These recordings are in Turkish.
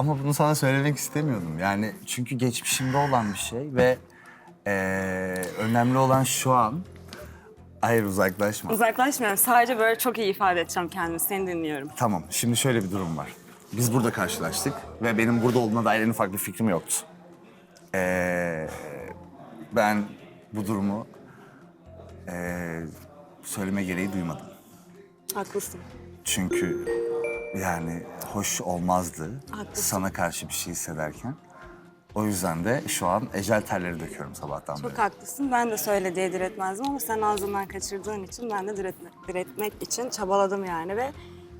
Ama bunu sana söylemek istemiyordum. Yani çünkü geçmişimde olan bir şey ve eee, önemli olan şu an. Hayır uzaklaşma. Uzaklaşmıyorum. Sadece böyle çok iyi ifade edeceğim kendimi. Seni dinliyorum. Tamam, şimdi şöyle bir durum var. Biz burada karşılaştık ve benim burada olduğuna dair en ufak bir fikrim yoktu. Ee, ben bu durumu ee, söyleme gereği duymadım. Haklısın. Çünkü yani hoş olmazdı Haklısın. sana karşı bir şey hissederken. O yüzden de şu an ecel terleri döküyorum sabahtan beri. Çok haklısın. Ben de söyle diye diretmezdim ama sen ağzından kaçırdığın için ben de diretme, diretmek için çabaladım yani ve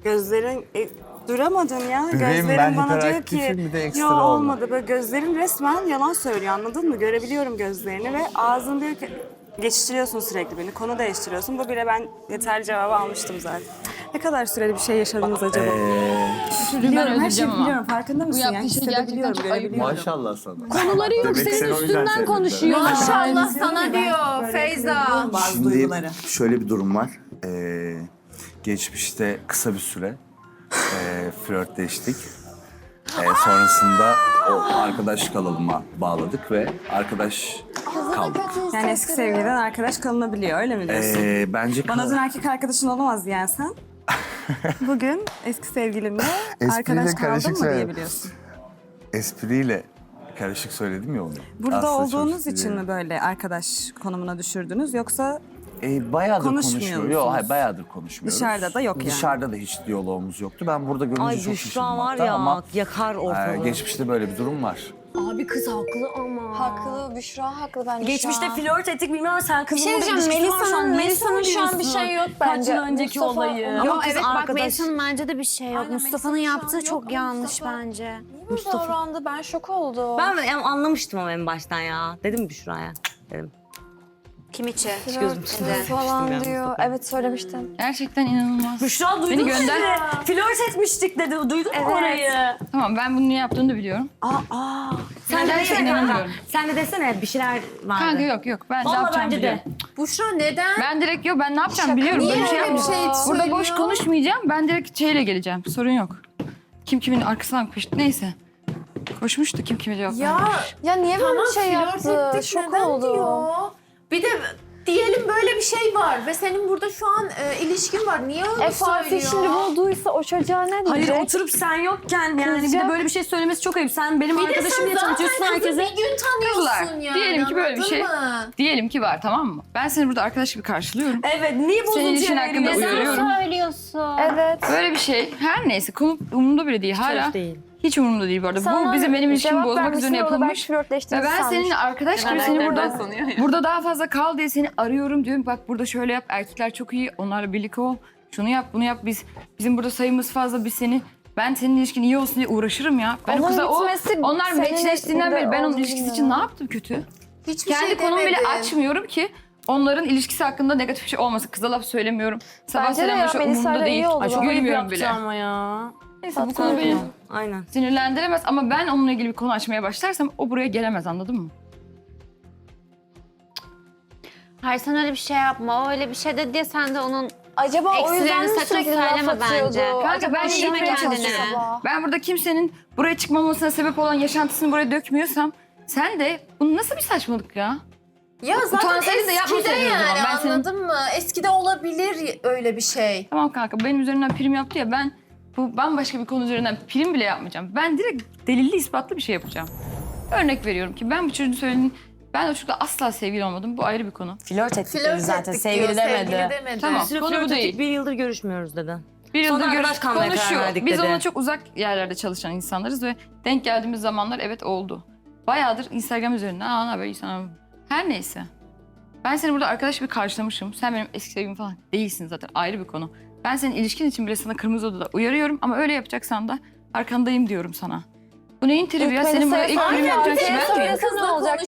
gözlerin e, duramadın ya. Bebeğim, gözlerin ben bana diyor hiperaktifim, ki bir de ekstra oldu." olmadı. Böyle gözlerin resmen yalan söylüyor anladın mı? Görebiliyorum gözlerini ve ağzın diyor ki geçiştiriyorsun sürekli beni. Konu değiştiriyorsun. Bu bile ben yeterli cevabı almıştım zaten. Ne kadar süreli bir şey yaşadınız acaba? Ben biliyorum her şeyi ama. biliyorum. Farkında mısın? yaptığın yani şey gerçekten çok ayıp. görebiliyorum. Maşallah sana. Konuları yok Demek senin o yüzden üstünden konuşuyor. Maşallah sana diyor Feyza. Bazı Şimdi duyguları. şöyle bir durum var. Ee, geçmişte kısa bir süre ee, flörtleştik. Ee, sonrasında o arkadaş kanalıma bağladık ve arkadaş kaldık. Yani eski sevgiliden arkadaş kalınabiliyor öyle mi diyorsun? Ee, bence Bana kal- dün erkek arkadaşın olamaz yani sen. Bugün eski sevgilimle Espriyle arkadaş karışık kaldın mı söyledim. diyebiliyorsun. espriyle karışık söyledim ya onu. Burada Aslında olduğunuz için mi böyle arkadaş konumuna düşürdünüz yoksa Ee, bayağıdır Konuşmuyor konuşmuyor. musunuz? Yok hayır bayağıdır konuşmuyoruz. Dışarıda da yok yani. Dışarıda da hiç diyalogumuz yoktu. Ben burada görünce Ay çok Büşra şaşırdım var hatta ya ama yakar e, ortalığı. geçmişte böyle bir durum var. Abi kız haklı ama. Haklı, Büşra haklı bence Geçmişte şu an. flört ettik bilmem ama sen kızın şey burada diyeceğim, ilişkisi var şu an. Melisa'nın Melisa'nın şu an bir söylüyorsun? şey yok Kaç bence. yıl önceki Mustafa- olayı. Ama Ama kız evet bak arkadaş- Melisa'nın bence de bir şey yok. Aynen, Mustafa'nın Melisa'nın şu yaptığı an çok yok. yanlış Mustafa- bence. Niye böyle Mustafa. davrandı? Ben şok oldum. Ben yani anlamıştım ama en baştan ya. Dedim Büşra'ya. Dedim. Kim için? Hiç gözüm içinde. falan diyor. Evet söylemiştin. Gerçekten inanılmaz. Büşra duydun Beni mu gönder. seni? Flört etmiştik dedi. Duydun mu Evet. orayı? Tamam ben bunun ne yaptığını da biliyorum. Sen de Ben desene kanka. inanamıyorum. Sen de desene bir şeyler vardı. Kanka yok yok ben ne Vallahi yapacağımı bence biliyorum. de. Büşra neden? Ben direkt yok ben ne yapacağımı biliyorum. Niye Böyle bir şey öyle bir şey Burada boş söylüyor? konuşmayacağım. Ben direkt şeyle geleceğim. Sorun yok. Kim kimin arkasından koştu. Neyse. Koşmuştu kim kime cevap Ya, vermiş. ya niye böyle bir şey flört yaptı? ettik Şok neden oldum. diyor. Bir de diyelim böyle bir şey var ve senin burada şu an e, ilişkin var. Niye onu E Fatih söylüyor? şimdi bulduysa o çocuğa ne Hayır diyecek? oturup sen yokken yani bir de Kızacak. böyle bir şey söylemesi çok ayıp. Sen benim Bir de arkadaşım sen diye zaten tanıtıyorsun kızı herkese. bir gün tanıyorsun Kızlar, yani. diyelim ki böyle bir anladın şey. mı? Diyelim ki var tamam mı? Ben seni burada arkadaş gibi karşılıyorum. Evet niye Senin ilişkin bozuntuya hakkında veriyorsun? uyarıyorum. söylüyorsun? Evet. Böyle bir şey her neyse konu umurumda bile değil. Hala değil. Hiç umurumda değil bu arada. Sana bu bizim benim ilişkimi bozmak o belki yapılmış. Ve ben sanmış. seninle arkadaş gibi seni burada burada daha fazla kal diye seni arıyorum diyorum. Bak burada şöyle yap. Erkekler çok iyi. Onlarla birlikte ol. Şunu yap, bunu yap. Biz bizim burada sayımız fazla. Biz seni ben senin ilişkin iyi olsun diye uğraşırım ya. Ben Onun kıza o onlar senin meçleştiğinden beri ben onun ilişkisi için ne yaptım kötü? Hiçbir Kendi şey konumu bile açmıyorum ki onların ilişkisi hakkında negatif bir şey olmasın. Kıza laf söylemiyorum. Sabah selamlaşıyor umurumda değil. Ay çok Gülmüyorum bile. ama ya. Neyse bu konu beni Aynen. sinirlendiremez ama ben onunla ilgili bir konu açmaya başlarsam o buraya gelemez anladın mı? Hayır sen öyle bir şey yapma. O öyle bir şey dedi diye sen de onun Acaba o Eksilerini yüzden mi sakın sürekli laf söyleme atıyordu? bence. Kanka, Acaba ben şey çalışıyor acaba? Ben burada kimsenin buraya çıkmamasına sebep olan yaşantısını buraya dökmüyorsam sen de bu nasıl bir saçmalık ya? Ya zaten Utansaydın da eskide yapmasaydın o zaman. yani Ben senin- anladın mı? Eskide olabilir öyle bir şey. Tamam kanka benim üzerimden prim yaptı ya ben bu bambaşka bir konu üzerinden prim bile yapmayacağım. Ben direkt delilli ispatlı bir şey yapacağım. Örnek veriyorum ki ben bu çocuğun söylediğini ben o çocukla asla sevgili olmadım. Bu ayrı bir konu. Flört ettik Flört dedi zaten. ettik Sevgili diyor, demedi. Sevgili demedi. Tamam. Süre Konu bu flört değil. bir yıldır görüşmüyoruz dedi. Bir Sonra yıldır arkadaş görüş kalmaya karar konuşuyor. verdik Biz dedi. onunla çok uzak yerlerde çalışan insanlarız ve denk geldiğimiz zamanlar evet oldu. Bayağıdır Instagram üzerinden aa ne haber iyi sana. Her neyse. Ben seni burada arkadaş gibi karşılamışım. Sen benim eski sevgilim falan değilsin zaten ayrı bir konu. Ben senin ilişkin için bile sana kırmızı odada uyarıyorum ama öyle yapacaksan da arkandayım diyorum sana. Bu neyin tribi ya? Senin burada ilk Melisa'ya prim yapacak Fatih'e kişi ben miyim? söylese ne olacak